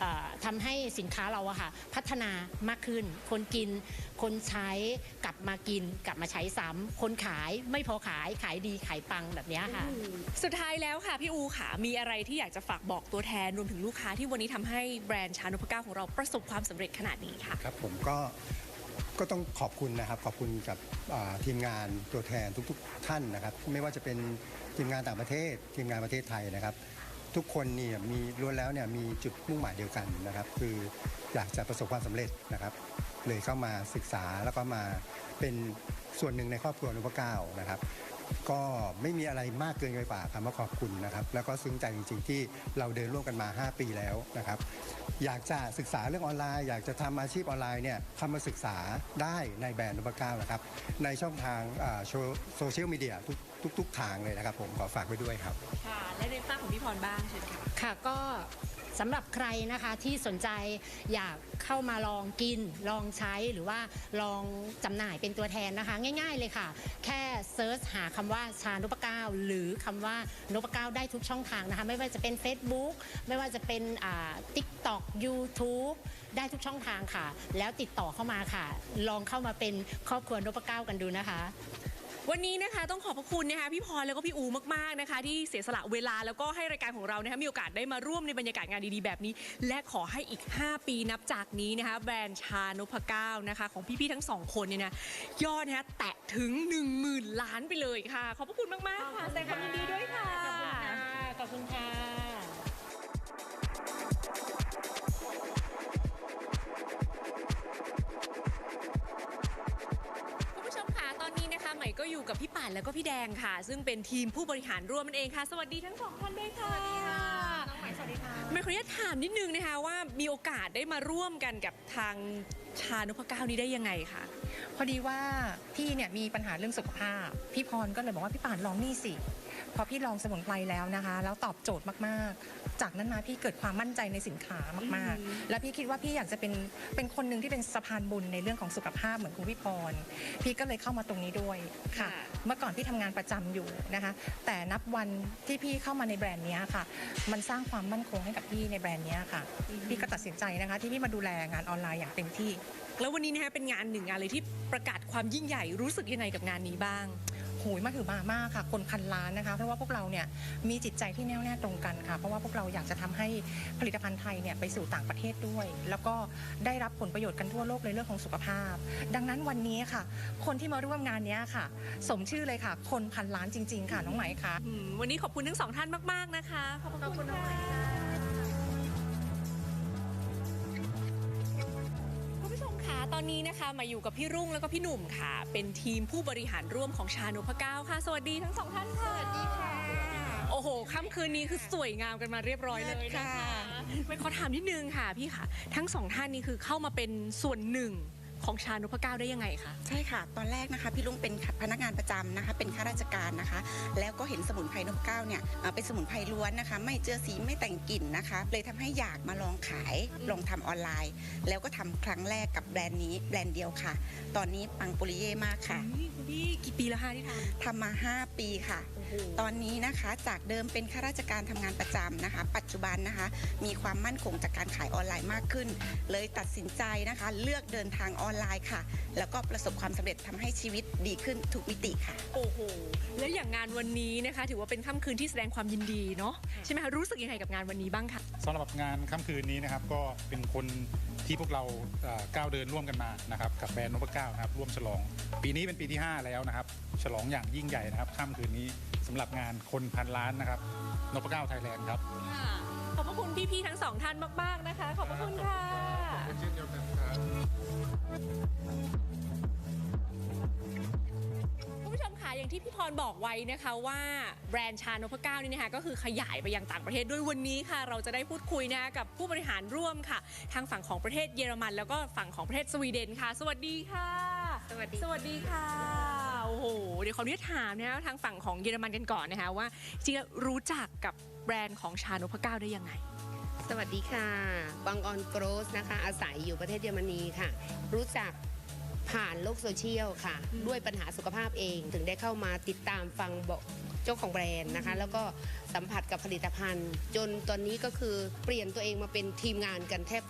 เอ่อทำให้สินค้าเราอะค่ะพัฒนามากขึ้น คนกิน คนใช้กลับมากิน กลับมาใช้ซ้ำคนขายไม่พอขายขายดีขายปังแบบเนี้ยค่ะ สุดท้ายแล้วค่ะพี่อูค่ะมีอะไรที่อยากจะฝากบอกตัวแทนรวมถึงลูกค้าที่วันนี้ทำให้แบรนด์ชานพเก้าของเราประสบความสำเร็จขนาดนี้ค่ะครับผมก็ก็ต้องขอบคุณนะครับ ขอบคุณกับอ่าทีมงานตัวแทนทุก ๆ ท่านนะครับ ไม่ว่าจะเป็นทีมงานต่างประเทศ ทีมงานประเทศไทยนะครับ ทุกคนเนี่ยมีล้วนแล้วเนี่ยมีจุดมุ่งหมายเดียวกันนะครับ คืออยากจะประสบความสำเร็จนะครับ เลยเข้ามาศึกษาแล้วก็มาเป็นส่วนหนึ่งในครอบครัวนุพเก้านะครับก็ไม่มีอะไรมากเกินไปกว่าคำว่าขอบคุณนะครับ แล้วก็ซึ้งใจจริงๆที่เราเดินร่วมกันมา 5 ปีแล้วนะครับ อยากจะศึกษาเรื่องออนไลน์ อยากจะทำอาชีพออนไลน์เนี่ยเข้ามาศึกษาได้ในแบรนด์นุพเก้านะครับ ในช่องทางโซเชียลมีเดียทุกทุกทุกทางเลยนะครับผมขอฝากไว้ด้วยครับ ค่ะ และในฝ้ากของพี่พรบ้างเชิญค่ะ ค่ะก็ สำหรับใครนะคะที่สนใจอยากเข้ามาลองกิน ลองใช้หรือว่าลองจำหน่ายเป็นตัวแทนนะคะ ง่าย ๆเลยค่ะ แค่เซิร์ชหาคำว่าชานพเก้าหรือคำว่านพเก้าได้ทุกช่องทางนะคะ ไม่ว่าจะเป็น Facebook ไม่ว่าจะเป็นติ๊กต็อกยูทูบได้ทุกช่องทางค่ะ แล้วติดต่อเข้ามาค่ะ ลองเข้ามาเป็นครอบครัวนพเก้ากันดูนะคะ วันนี้นะคะต้องขอบพระคุณนะคะพี่พรแล้วก็พี่อูมากๆนะคะ ที่เสียสละเวลาแล้วก็ให้รายการของเรานะคะมีโอกาสได้มาร่วมในบรรยากาศงานดีๆแบบนี้ และขอให้อีก 5 ปีนับจากนี้นะคะแบรนด์ชานพเก้านะคะของพี่ๆทั้งสองคนเนี่ยนะยอดนะคะแตะถึง 1 0,000 ล้านไปเลยค่ะ ขอบพระคุณมากๆค่ะแสดงความยินดีด้วยค่ะขอบคุณค่ะคุณ ก็อยู่กับพี่ป่านแล้วก็พี่แดงค่ะ ซึ่งเป็นทีมผู้บริหารร่วมนั่นเองค่ะ สวัสดีทั้งสองท่านด้วยค่ะน้องใหม่สวัสดีค่ะไม่ขออนุญาตถามนิดนึงนะคะว่ามีโอกาสได้มาร่วมกันกับทางชานพเก้านี้ได้ยังไงคะ พอดีว่าพี่เนี่ยมีปัญหาเรื่องสุขภาพ พี่พรก็เลยบอกว่าพี่ป่านลองนี่สิ พอพี่ลองสมุนไพรแล้วนะคะ แล้วตอบโจทย์มากๆ จากนั้นมาพี่เกิดความมั่นใจในสินค้ามากอืมๆแล้วพี่คิดว่าพี่อยากจะเป็นเป็นคนหนึ่งที่เป็นสะพานบุญในเรื่องของสุขภาพเหมือนคุณพี่พร พี่ก็เลยเข้ามาตรงนี้ด้วยค่ะ เมื่อก่อนพี่ทำงานประจำอยู่นะคะ แต่นับวันที่พี่เข้ามาในแบรนด์เนี้ยค่ะ มันสร้างความมั่นคงให้กับพี่ในแบรนด์เนี้ยค่ะ พี่ก็ตัดสินใจนะคะ ที่พี่มาดูแลงานออนไลน์อย่างเต็มที่ แล้ววันนี้นะคะเป็นงานหนึ่งงานเลยที่ประกาศความยิ่งใหญ่รู้สึกยังไงกับงานนี้บ้างโหยมาถือมามากค่ะ คนพันล้านนะคะ เพราะว่าพวกเราเนี่ยมีจิตใจที่แน่วแน่ตรงกันค่ะ เพราะว่าพวกเราอยากจะทำให้ผลิตภัณฑ์ไทยเนี่ยไปสู่ต่างประเทศด้วย แล้วก็ได้รับผลประโยชน์กันทั่วโลกในเรื่องของสุขภาพ ดังนั้นวันนี้ค่ะ คนที่มาร่วมงานนี้ค่ะ สมชื่อเลยค่ะ คนพันล้านจริง ๆ ค่ะน้องไหมคะวันนี้ขอบคุณทั้งสองท่านมาก ๆ นะคะ ขอบคุณค่ะ อนนี้นะคะมาอยู่กับพี่รุ่งแล้วก็พี่หนุ่มค่ะ เป็นทีมผู้บริหารร่วมของชาโนพเก้าค่ะ สวัสดีทั้งสองท่านค่ะ สวัสดีค่ะ โอ้โหค่ำคืนนี้คือสวยงามกันมาเรียบร้อยเลยนะคะไม่ขอถามนิดนึงค่ะพี่ค่ะ ทั้งสองท่านนี้คือเข้ามาเป็นส่วนหนึ่ง ของชาโนพเก้าได้ยังไงคะ ใช่ค่ะ ตอนแรกนะคะพี่ลุงเป็นพนักงานประจำนะคะ เป็นข้าราชการนะคะ แล้วก็เห็นสมุนไพรนพเก้าเนี่ยเอ่อเป็นสมุนไพรล้วนนะคะ ไม่เจือสีไม่แต่งกลิ่นนะคะ เลยทำให้อยากมาลองขายอืมลองทำออนไลน์ แล้วก็ทำครั้งแรกกับแบรนด์นี้แบรนด์เดียวค่ะ ตอนนี้ปังปุริเย่มากค่ะอุ๊ยคุณพี่กี่ปีแล้วคะที่ทำทำมา 5 ปีค่ะโอ้โห ตอนนี้นะคะจากเดิมเป็นข้าราชการทำงานประจำนะคะ ปัจจุบันนะคะ มีความมั่นคงจากการขายออนไลน์มากขึ้น เลยตัดสินใจนะคะ เลือกเดินทางออนไลน์ค่ะ แล้วก็ประสบความสำเร็จทำให้ชีวิตดีขึ้นทุกมิติค่ะ โอ้โหและอย่างงานวันนี้นะคะ ถือว่าเป็นค่ำคืนที่แสดงความยินดีเนาะใช่ไหมคะรู้สึกยังไงกับงานวันนี้บ้างคะสำหรับงานค่ำคืนนี้นะครับก็เป็นคนที่พวกเราเอ่อก้าวเดินร่วมกันมานะครับกับแบรนด์นพเก้านะครับร่วมฉลอง ปีนี้เป็นปีที่ 5 แล้วนะครับ ฉลองอย่างยิ่งใหญ่นะครับค่ำคืนนี้สำหรับงานคนพันล้านนะครับนพเก้าไทยแลนด์ครับขอบพระคุณพี่ๆทั้งสองท่านมาก ๆ นะคะ ขอบพระคุณค่ะ เช่นเดียวกันครับ คุณผู้ชมค่ะอย่างที่พี่พรบอกไว้นะคะว่าแบรนด์ชานพเก้านี่นะคะก็คือขยายไปยังต่างประเทศด้วยวันนี้ค่ะ เราจะได้พูดคุยนะคะกับผู้บริหารร่วมค่ะ ทางฝั่งของประเทศเยอรมัน แล้วก็ฝั่งของประเทศสวีเดนค่ะ สวัสดีค่ะ สวัสดี สวัสดีค่ะ โอ้โหเดี๋ยวขออนุญาตถามนะคะทางฝั่งของเยอรมันกันก่อนนะคะว่าจริงๆรู้จักกับแบรนด์ของชานพเก้าได้ยังไง สวัสดีค่ะบางออนโกรสนะคะ อาศัยอยู่ประเทศเยอรมนีค่ะ รู้จักผ่านโลกโซเชียลค่ะอืมด้วยปัญหาสุขภาพเอง ถึงได้เข้ามาติดตามฟังบอกจ้าของแบรนด์นะคะ แล้วก็สัมผัสกับผลิตภัณฑ์ จนตอนนี้ก็คือเปลี่ยนตัวเองมาเป็นทีมงานกันแทบ